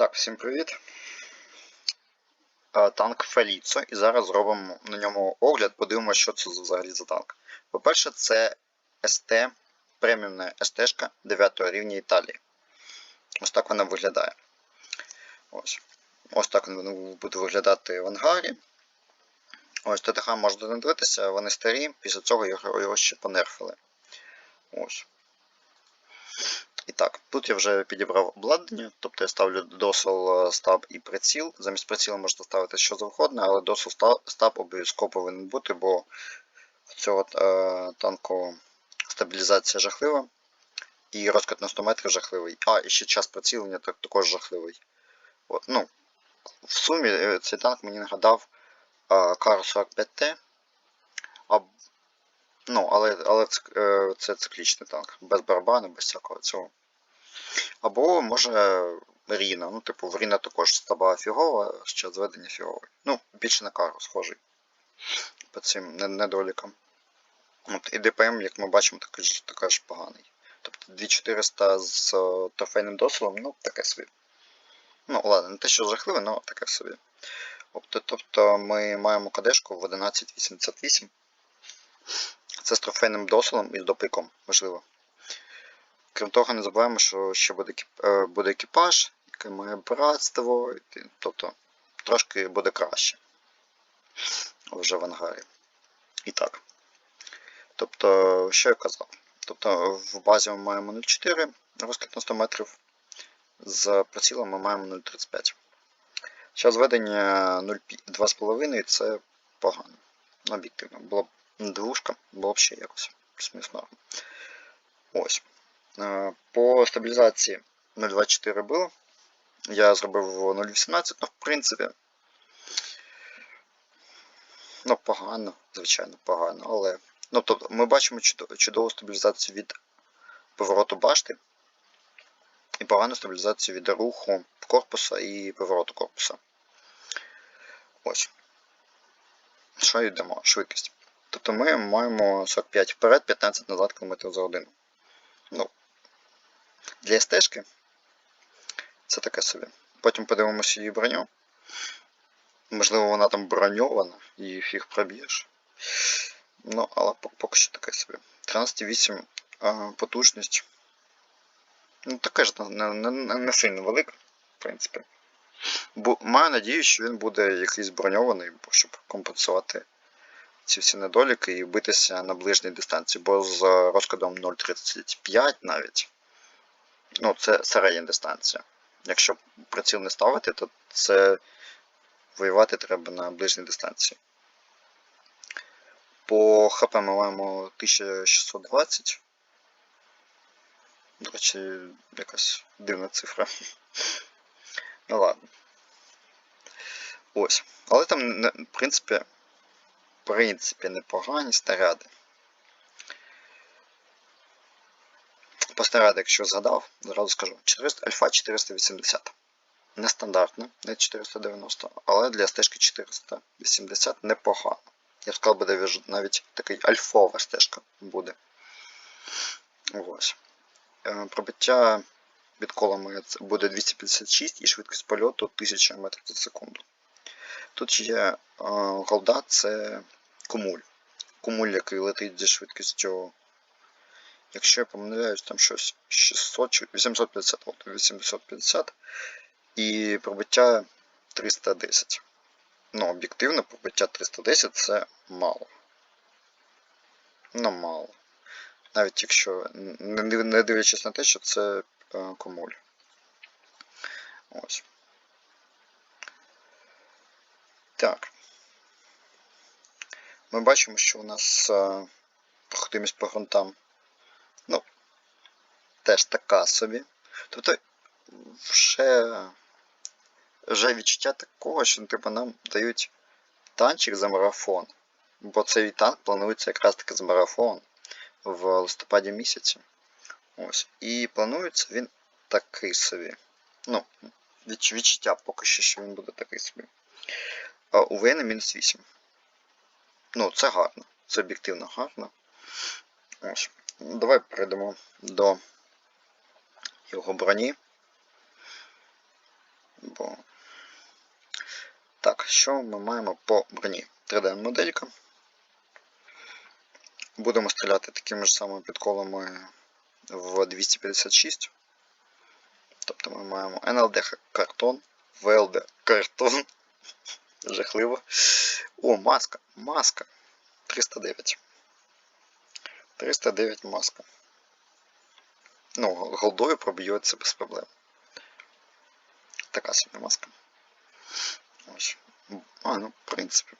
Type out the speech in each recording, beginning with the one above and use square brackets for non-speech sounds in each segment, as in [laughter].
Так, всім привіт. Е, Танк Феліцо, і зараз зробимо на ньому огляд, подивимося, що це взагалі за танк. По-перше, це СТ, преміумна СТ 9 рівня Італії. Ось так вона виглядає. Ось Ось так він буде виглядати в ангарі. Ось ТТХ можна не дивитися, вони старі, після цього його ще понерфили. Ось. І так, тут я вже підібрав обладнання, тобто я ставлю досол, стаб і приціл. Замість приціла можна ставити що завгодно, але досол стаб обов'язково повинен бути, бо цього е, танку стабілізація жахлива. І розкат на 100 метрів жахливий. А, і ще час прицілення так, також жахливий. От, ну, В сумі е, цей танк мені нагадав е, Кар 45Т. Ну, але але це, е, це циклічний танк, без барабану, без всякого цього. Або може Ріна. Ну, типу, в Ріна також стаба фігова, ще зведення фігове. Ну, більше на кару схожий. По цим недолікам. От, І ДПМ, як ми бачимо, також, також поганий. Тобто 2400 з трофейним досвідом, ну, таке собі. Ну, ладно, не те, що жахливе, але таке собі. Тобто, тобто ми маємо кадешку в 1188. Це з трофейним досвідом і з допиком, можливо. Крім того, не забуваємо, що ще буде е, буде екіпаж, який має братство, тобто трошки буде краще вже в ангарі. І так. Тобто, що я казав? Тобто в базі ми маємо 0,4 розкид на 100 метрів, з прицілом ми маємо 0,35. Зараз зведення 2,5 це погано. Об'єктивно. Було б двушка, було ще якось смісно. Ось. По стабілізації 0,24 було. Я зробив 0,18, ну, в принципі. Ну, погано, звичайно, погано, але. Ну, тобто, ми бачимо чудову стабілізацію від повороту башти. І погану стабілізацію від руху корпуса і повороту корпуса. Ось. Що йдемо? Швидкість. Тобто ми маємо 45 вперед, 15 назад км за годину. Ну, для стежки це таке собі. Потім подивимося її броню. Можливо, вона там броньована і фіг проб'єш. Ну, але поки що таке собі. 13,8 потужність. Ну, таке ж не, не, не сильно велика, в принципі. Бо маю надію, що він буде якийсь броньований, щоб компенсувати ці всі недоліки і битися на ближній дистанції, бо з розкладом 0,35 навіть. Ну, це середня дистанція. Якщо приціл не ставити, то це воювати треба на ближній дистанції. По ХП ми маємо 1620. До речі, якась дивна цифра. Ну ладно. Ось. Але там, в принципі, принципі, непогані снаряди. По снаряди, якщо згадав, зразу скажу. 400, альфа 480. Нестандартно, не 490, але для стежки 480 непогано. Я сказав, буде навіть такий альфова стежка буде. Ось. Е, пробиття від колами буде 256 і швидкість польоту 1000 метрів за секунду. Тут є е, голда, це кумуль. Кумуль, який летить зі швидкістю, якщо я помиляюсь, там щось 600 чи 850, от 850 і пробиття 310. Ну, об'єктивно, пробиття 310 це мало. Ну, мало. Навіть якщо не дивлячись на те, що це е, комуль. Ось. Так. Ми бачимо, що у нас е, проходимість по ґрунтам, ну, теж така собі. Тобто вже вже відчуття такого, що типу, нам дають танчик за марафон. Бо цей танк планується якраз таки за марафон в листопаді місяці. Ось. І планується він такий собі. Ну, відчуття поки що, що він буде такий собі. А у Вейна мінус 8. Ну, це гарно. Це об'єктивно гарно. Ось. Давай перейдемо до його броні. Так, що ми маємо по броні? 3D моделька. Будемо стріляти такими ж самими підколами в 256. Тобто ми маємо NLD картон, VLD картон. [laughs] Жахливо. О, маска. Маска. 309. 309 маска. Ну, голдою проб'ється без проблем. Така собі маска. Ось. А, ну, в принципі.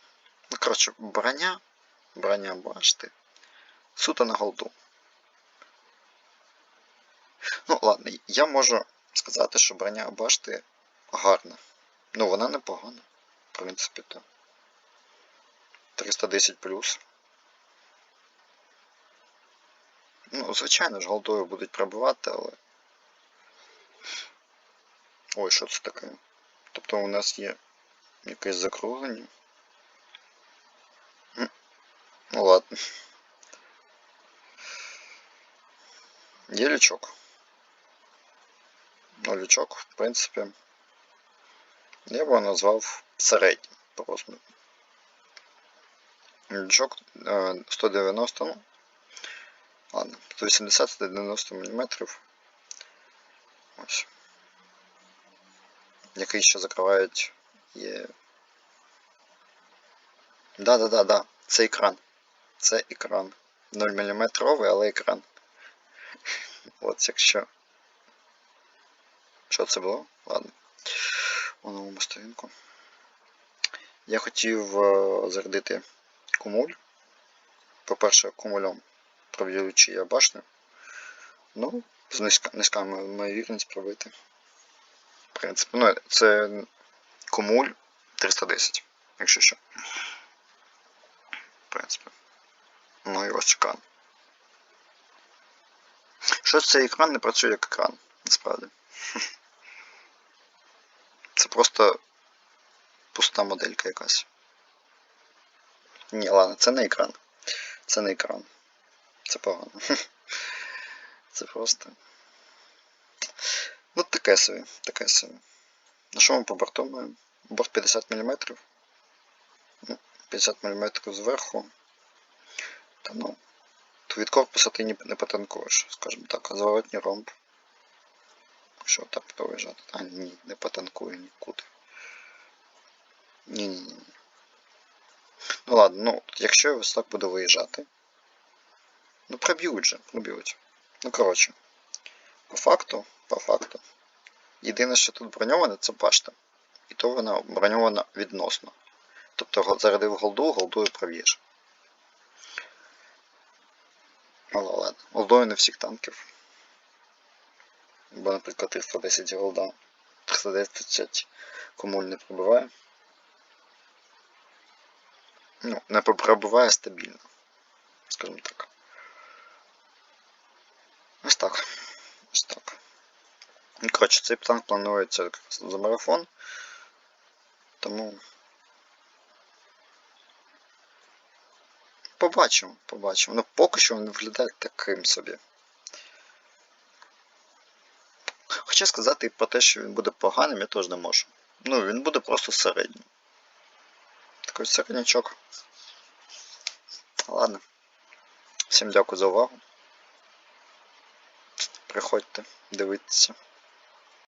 Ну, коротше, броня. Броня башти. Суто на голду. Ну, ладно, я можу сказати, що броня башти гарна. Ну, вона непогана. В принципі, то. 310 плюс. Ну, звичайно ж, голдою будуть пробивати, але. Ой, що це таке? Тобто у нас є якесь закруглення. М, Ну ладно. Є лючок. Ну, лючок, в принципі, я б його назвав середнім по розміру. Е, 190, ну, ладно, 180-190 мм. Ось. Який ще закривають є. Да-да-да, да. Це екран. Це екран. 0 мм, але екран. [laughs] От якщо. Що це було? Ладно. У новому сторінку. Я хотів е, зарядити кумуль. По-перше, кумулем проб'ючи я башню. Ну, з низька, низька пробити. В принципі, ну, це кумуль 310, якщо що. В принципі. Ну і ось екран. Щось цей екран не працює як екран, насправді. Це просто пуста моделька якась. Ні, ладно, це не екран. Це не екран. Це погано. [laughs] Це просто. Ну, таке собі, таке собі. На що ми по борту? Борт 50 мм. 50 мм зверху. Та ну. То від корпуса ти не потанкуєш, скажімо так, зворотній ромб. Що так буде виїжджати? А, ні, не потанкує нікуди. Ні-ні-ні. Ну ладно, ну, якщо я ось так буде виїжджати. Ну проб'ють же, проб'ють. Ну коротше. По факту, по факту. Єдине, що тут броньоване, це башта. І то вона броньована відносно. Тобто зарядив голду, голдою проб'єш. Але ладно. Голдою не всіх танків. Бо, наприклад, 310 голда. 310 комуль не пробиває. Ну, не пробиває стабільно. Скажімо так. Ось так. Ось так. Коротше, цей танк планується за марафон. Тому. Побачимо, побачимо. Ну поки що він виглядає таким собі. Хоча сказати про те, що він буде поганим, я теж не можу. Ну, він буде просто середнім. Такий середнячок. Ладно. Всім дякую за увагу. Приходьте, дивитися.